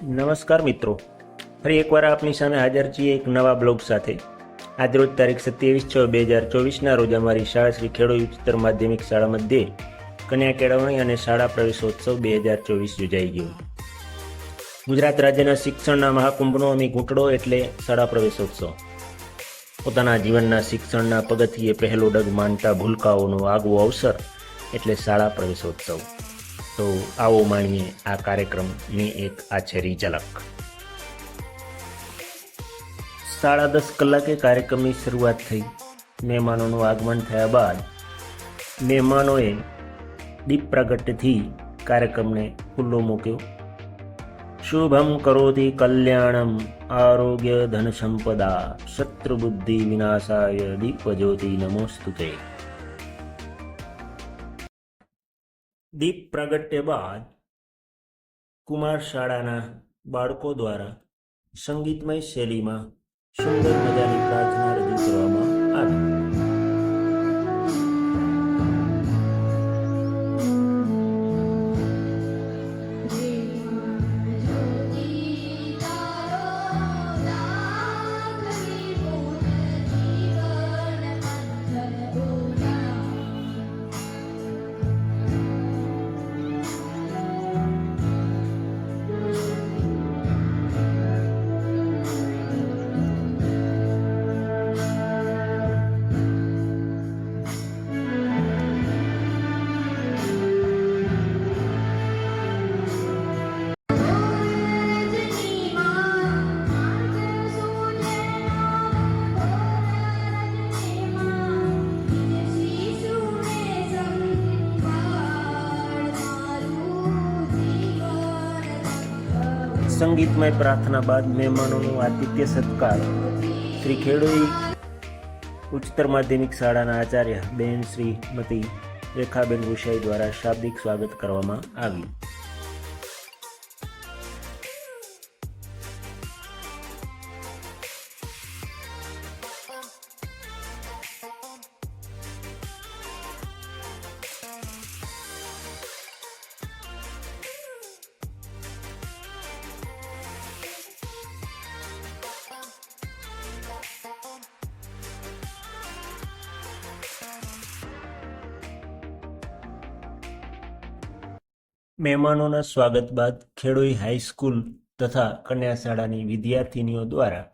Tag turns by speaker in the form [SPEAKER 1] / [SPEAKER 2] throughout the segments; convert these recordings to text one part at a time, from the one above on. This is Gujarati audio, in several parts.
[SPEAKER 1] નમસ્કાર મિત્રો. ફરી એકવાર આપની સામે હાજર છીએ એક નવા બ્લોગ સાથે. આજરોજ તારીખ સત્યાવીસ છ બે હજાર ચોવીસના રોજ અમારી શાળા શ્રી ખેડો ઉચ્ચતર માધ્યમિક શાળા મધ્યે કન્યા કેળવણી અને શાળા પ્રવેશોત્સવ બે હજાર ચોવીસ યોજાઈ ગયો. ગુજરાત રાજ્યના શિક્ષણના મહાકુંભનો અમે ઘૂંટડો એટલે શાળા પ્રવેશોત્સવ. પોતાના જીવનના શિક્ષણના પગથિયે પહેલો ડગ માનતા ભૂલકાઓનો આગવો અવસર એટલે શાળા પ્રવેશોત્સવ. તો આવો માણીએ આ કાર્યક્રમની એક આછેરી ઝલક. સાડા દસ કલાકે કાર્યક્રમની શરૂઆત થઈ. મહેમાનોનું આગમન થયા બાદ મહેમાનોએ દીપ પ્રાગટ્યથી કાર્યક્રમને ખુલ્લો મૂક્યો. શુભમ કરોતિ કલ્યાણમ, આરોગ્ય ધન સંપદા શત્રુબુદ્ધિ વિનાશાય, દીપજ્યોતિ નમોસ્તુતે. દીપ પ્રાગટ્ય બાદ કુમાર શાળાના બાળકો દ્વારા સંગીતમય શૈલીમાં સુંદર મજાની પ્રાર્થના રજૂ કરવામાં આવી. સંગીતમય પ્રાર્થના બાદ મહેમાનોનું આતિથ્ય સત્કાર. શ્રી ખેડોઈ ઉચ્ચતર માધ્યમિક શાળાના આચાર્ય બેન શ્રીમતી રેખાબેન ગુસાઈ દ્વારા શાબ્દિક સ્વાગત કરવામાં આવ્યું. મહેમાનોના સ્વાગત બાદ ખેડોઈ હાઈસ્કૂલ તથા કન્યા શાળાની વિદ્યાર્થીનીઓ દ્વારા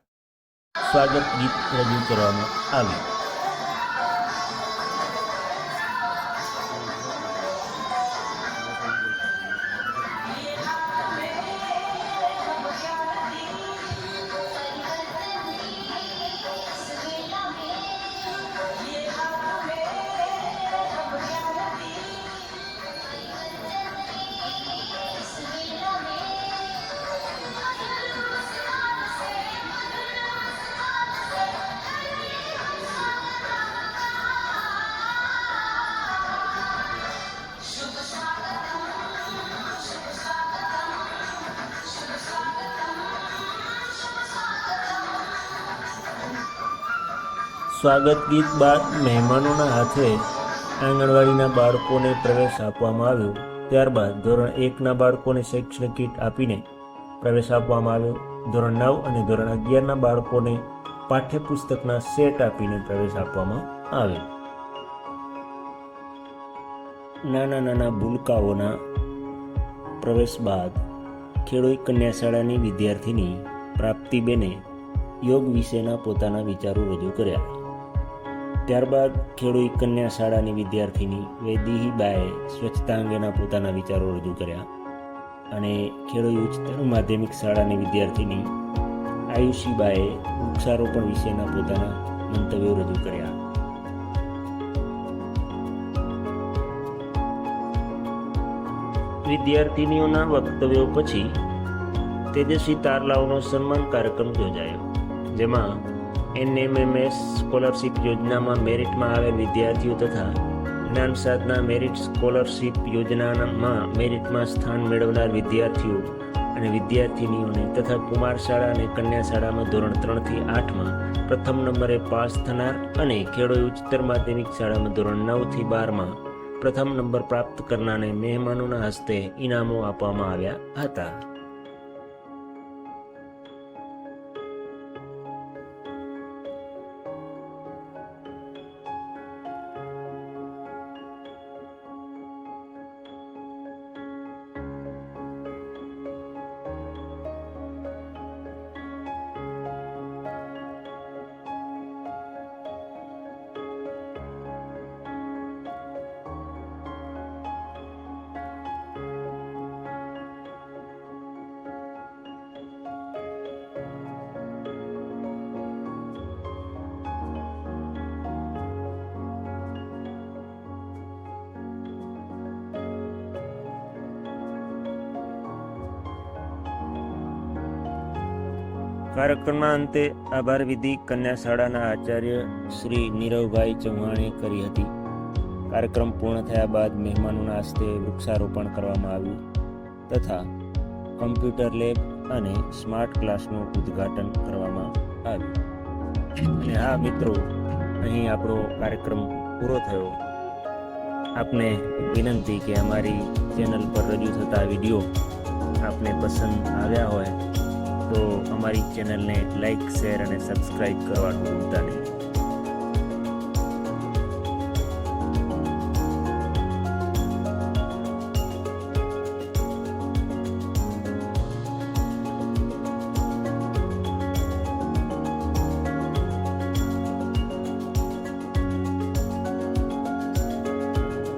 [SPEAKER 1] સ્વાગત ગીત રજૂ કરવામાં આવ્યું. સ્વાગત ગીત બાદ મહેમાનોના હાથે આંગણવાડીના બાળકોને પ્રવેશ આપવામાં આવ્યો. ત્યારબાદ ધોરણ એકના બાળકોને શૈક્ષણિક કીટ આપીને પ્રવેશ આપવામાં આવ્યો. ધોરણ નવ અને ધોરણ અગિયારના બાળકોને પાઠ્યપુસ્તકના સેટ આપીને પ્રવેશ આપવામાં આવ્યો. નાના નાના ભૂલકાઓના પ્રવેશ બાદ ખેડોઈ કન્યાશાળાની વિદ્યાર્થીની પ્રાપ્તિબેને યોગ વિશેના પોતાના વિચારો રજૂ કર્યા. ત્યારબાદ ખેડૂઈ કન્યા શાળાની વિદ્યાર્થીની વેદીહીબાએ સ્વચ્છતા અંગેના પોતાના વિચારો રજૂ કર્યા અને ખેડૂઈ ઉચ્ચતર માધ્યમિક શાળાની વિદ્યાર્થીની આયુષીબાએ વૃક્ષારોપણ વિશેના પોતાના મંતવ્યો રજૂ કર્યા. વિદ્યાર્થીનીઓના વક્તવ્યો પછી તેજસ્વી તારલાઓનો સન્માન કાર્યક્રમ યોજાયો, જેમાં એનએમએમએસ સ્કોલરશિપ યોજનામાં મેરિટમાં આવેલ વિદ્યાર્થીઓ તથા જ્ઞાન સાધના મેરિટ સ્કોલરશિપ યોજનામાં મેરિટમાં સ્થાન મેળવનાર વિદ્યાર્થીઓ અને વિદ્યાર્થીનીઓને તથા કુમાર શાળા અને કન્યા શાળામાં ધોરણ ત્રણથી આઠમાં પ્રથમ નંબરે પાસ થનાર અને ખેડૂત ઉચ્ચતર માધ્યમિક શાળામાં ધોરણ નવથી બારમાં પ્રથમ નંબર પ્રાપ્ત કરનારને મહેમાનોના હસ્તે ઇનામો આપવામાં આવ્યા હતા. કાર્યક્રમના અંતે આભાર વિધિ કન્યા શાળાના આચાર્ય શ્રી નીરવભાઈ ચૌહાણે કરી હતી. કાર્યક્રમ પૂર્ણ થયા બાદ મહેમાનોના હસ્તે વૃક્ષારોપણ કરવામાં આવ્યું તથા કમ્પ્યુટર લેબ અને સ્માર્ટ ક્લાસનું ઉદ્ઘાટન કરવામાં આવ્યું. અને હા, મિત્રો, અહીં આપણો કાર્યક્રમ પૂરો થયો. આપને વિનંતી કે અમારી ચેનલ પર રજૂ થતા વીડિયો આપને પસંદ આવ્યા હોય તો અમારી ચેનલને લાઈક શેર અને સબસ્ક્રાઈબ કરવાનું ભૂલતા નહીં.